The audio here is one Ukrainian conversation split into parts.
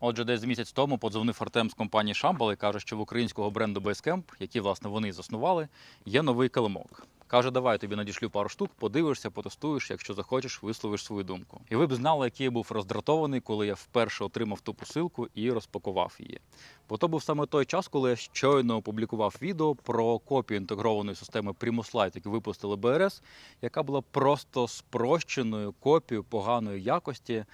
Отже, десь місяць тому подзвонив Артем з компанії Шамбал і каже, що в українського бренду Basecamp, який власне вони заснували, є новий килимок. Каже, давай тобі надішлю пару штук, подивишся, потестуєш, якщо захочеш, висловиш свою думку. І ви б знали, який я був роздратований, коли я вперше отримав ту посилку і розпакував її. Бо то був саме той час, коли я щойно опублікував відео про копію інтегрованої системи Primus Lite, яку випустили БРС, яка була просто спрощеною копією поганої якості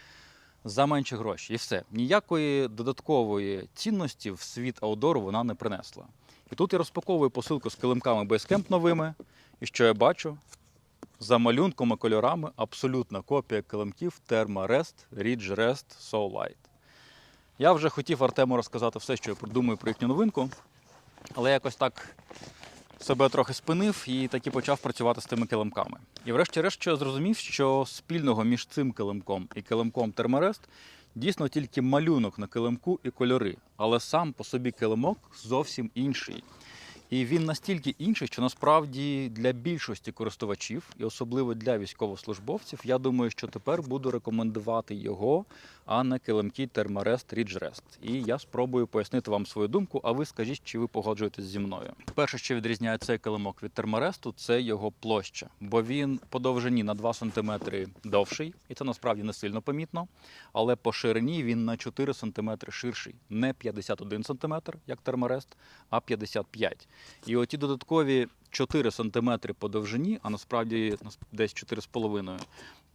за менші гроші. І все. Ніякої додаткової цінності в світ аудору вона не принесла. І тут я розпаковую посилку з килимками Basecamp новими. І що я бачу? За малюнком і кольорами абсолютна копія килимків Thermarest Ridge Rest So Light. Я вже хотів Артему розказати все, що я думаю про їхню новинку, але якось так себе трохи спинив і таки почав працювати з тими килимками. І врешті-решт я зрозумів, що спільного між цим килимком і килимком Термарест дійсно тільки малюнок на килимку і кольори, але сам по собі килимок зовсім інший. І він настільки інший, що насправді для більшості користувачів, і особливо для військовослужбовців, я думаю, що тепер буду рекомендувати його, а не килимки Ridge Rest. І я спробую пояснити вам свою думку, а ви скажіть, чи ви погоджуєтесь зі мною. Перше, що відрізняє цей килимок від Thermarest, це його площа, бо він по довжині на 2 см довший, і це насправді не сильно помітно. Але по ширині він на 4 см ширший, не 51 см, як Thermarest, а 55 і оті додаткові 4 см по довжині, а насправді десь 4,5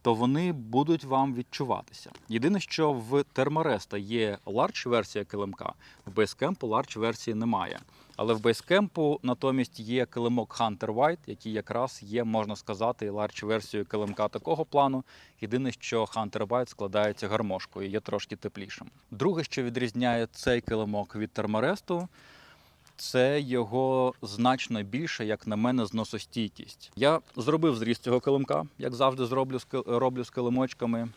то вони будуть вам відчуватися. Єдине, що в Thermarest є large версія килимка, в Basecamp large версії немає. Але в Basecamp натомість є килимок Hunter White, який якраз є, можна сказати, large версією килимка такого плану. Єдине, що Hunter White складається гармошкою, є трошки теплішим. Друге, що відрізняє цей килимок від Thermarest, це його значно більше, як на мене, зносостійкість. Я зробив зріз цього килимка, як завжди зроблю роблю з килимочками.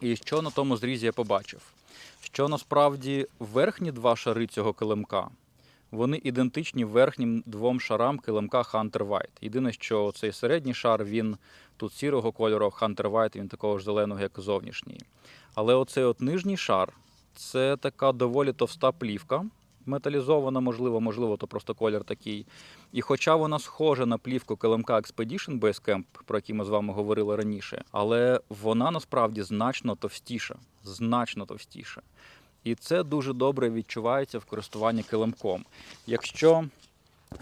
І що на тому зрізі я побачив? Що насправді верхні два шари цього килимка вони ідентичні верхнім двом шарам килимка Hunter White. Єдине, що цей середній шар він тут сірого кольору, Hunter White він такого ж зеленого, як зовнішній. Але оцей от нижній шар це така доволі товста плівка, металізована, можливо, можливо, то просто колір такий. І хоча вона схожа на плівку килимка Expedition Basecamp, про який ми з вами говорили раніше, але вона насправді значно товстіша, значно товстіша. І це дуже добре відчувається в користуванні килимком. Якщо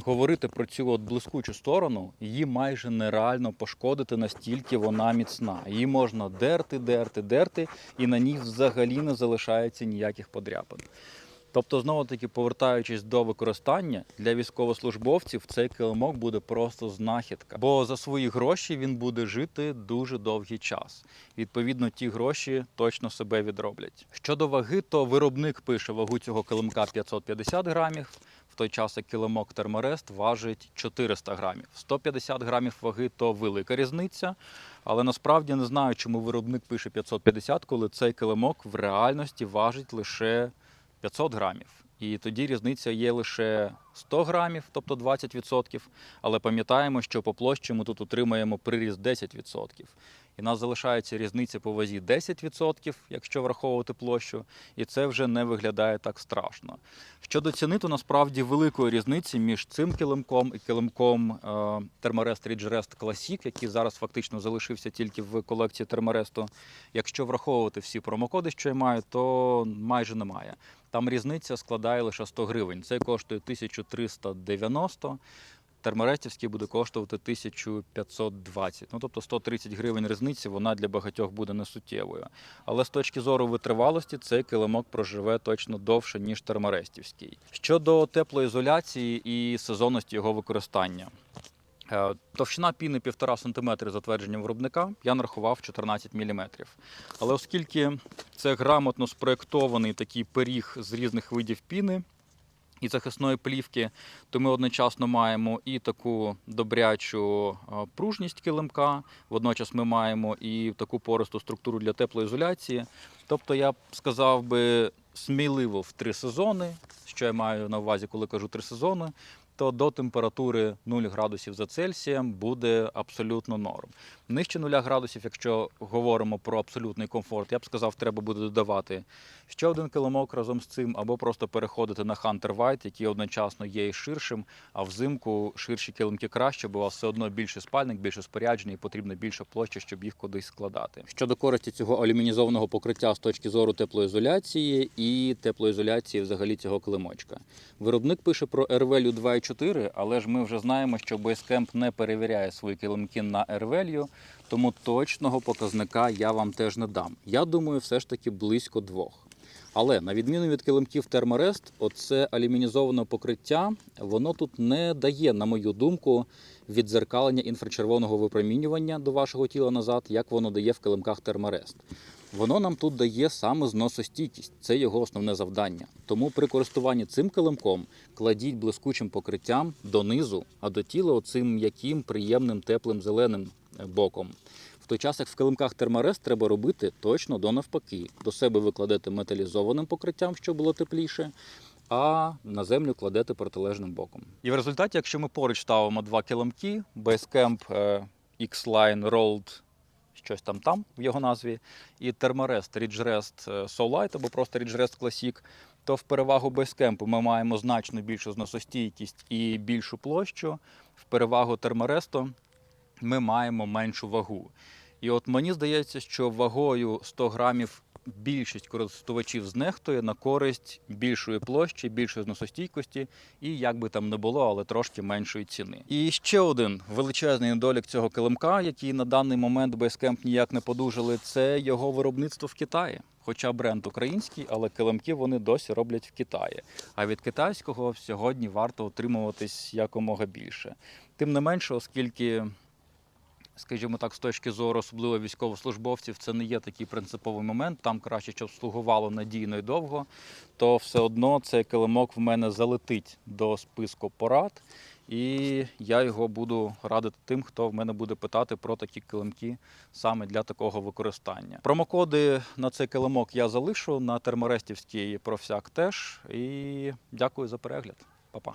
говорити про цю от блискучу сторону, її майже нереально пошкодити, настільки вона міцна. Її можна дерти, дерти, дерти, і на ній взагалі не залишається ніяких подряпин. Тобто, знову таки, повертаючись до використання для військовослужбовців, цей килимок буде просто знахідка, бо за свої гроші він буде жити дуже довгий час. Відповідно, ті гроші точно себе відроблять. Щодо ваги, то виробник пише вагу цього килимка 550 грамів. В той час як килимок Thermarest важить 400 грамів. 150 грамів ваги то велика різниця. Але насправді не знаю, чому виробник пише 550, коли цей килимок в реальності важить лише 500 грамів. І тоді різниця є лише 100 грамів, тобто 20%. Але пам'ятаємо, що по площі ми тут отримаємо приріст 10%. І в нас залишається різниця по вазі 10%, якщо враховувати площу, і це вже не виглядає так страшно. Щодо ціни, то насправді великої різниці між цим килимком і килимком Ridge Rest Classic, який зараз фактично залишився тільки в колекції Thermarest. Якщо враховувати всі промокоди, що я маю, то майже немає. Там різниця складає лише 100 гривень. Це коштує 1390. Термарестівський буде коштувати 1520. Ну тобто 130 гривень різниці вона для багатьох буде несуттєвою. Але з точки зору витривалості цей килимок проживе точно довше, ніж термарестівський. Щодо теплоізоляції і сезонності його використання. Е, Товщина піни 1,5 см за твердженням виробника, я нарахував 14 мм. Але оскільки це грамотно спроєктований такий пиріг з різних видів піни і захисної плівки, то ми одночасно маємо і таку добрячу е, пружність килимка, водночас ми маємо і таку пористу структуру для теплоізоляції. Тобто я б сказав би сміливо в три сезони, що я маю на увазі, коли кажу три сезони. то до температури 0 градусів за Цельсієм буде абсолютно норм. Нижче 0 градусів, якщо говоримо про абсолютний комфорт, я б сказав, треба буде додавати ще один килимок разом з цим, або просто переходити на Hunter White, який одночасно є і ширшим, а взимку ширші килимки краще, бо у вас все одно більше спальник, більше спорядження і потрібна більша площа, щоб їх кудись складати. Щодо користі цього алюмінізованого покриття з точки зору теплоізоляції і теплоізоляції взагалі цього килимочка. Виробник пише про R-Value 2,4, але ж ми вже знаємо, що Basecamp не перевіряє свої килимки на R-Value, тому точного показника я вам теж не дам. Я думаю, все ж таки близько двох. Але на відміну від килимків Thermarest, оце алюмінізоване покриття, воно тут не дає, на мою думку, відзеркалення інфрачервоного випромінювання до вашого тіла назад, як воно дає в килимках Thermarest. Воно нам тут дає саме зносостійкість, це його основне завдання. Тому при користуванні цим килимком кладіть блискучим покриттям донизу, а до тіла оцим м'яким, приємним, теплим зеленим е, боком. В той час, як в килимках терморез треба робити точно до навпаки. До себе ви кладете металізованим покриттям, щоб було тепліше, а на землю кладете протилежним боком. І в результаті, якщо ми поруч ставимо два килимки, Basecamp е, X-Line Rolled щось там там в його назві, і Thermarest Ridgerest е, Soulite або просто Ridgerest Classic, то в перевагу Basecamp ми маємо значно більшу зносостійкість і більшу площу. В перевагу Thermarest ми маємо меншу вагу. І от мені здається, що вагою 100 грамів більшість користувачів знехтує на користь більшої площі, більшої зносостійкості і як би там не було, але трошки меншої ціни. І ще один величезний недолік цього килимка, який на даний момент Basecamp ніяк не подужали, це його виробництво в Китаї. Хоча бренд український, але килимки вони досі роблять в Китаї. А від китайського сьогодні варто утримуватись якомога більше. Тим не менше, оскільки скажімо так, з точки зору особливо військовослужбовців, це не є такий принциповий момент. Там краще, щоб слугувало надійно і довго, то все одно цей килимок в мене залетить до списку порад. І я його буду радити тим, хто в мене буде питати про такі килимки саме для такого використання. Промокоди на цей килимок я залишу на терморестівський профсяк теж. І дякую за перегляд.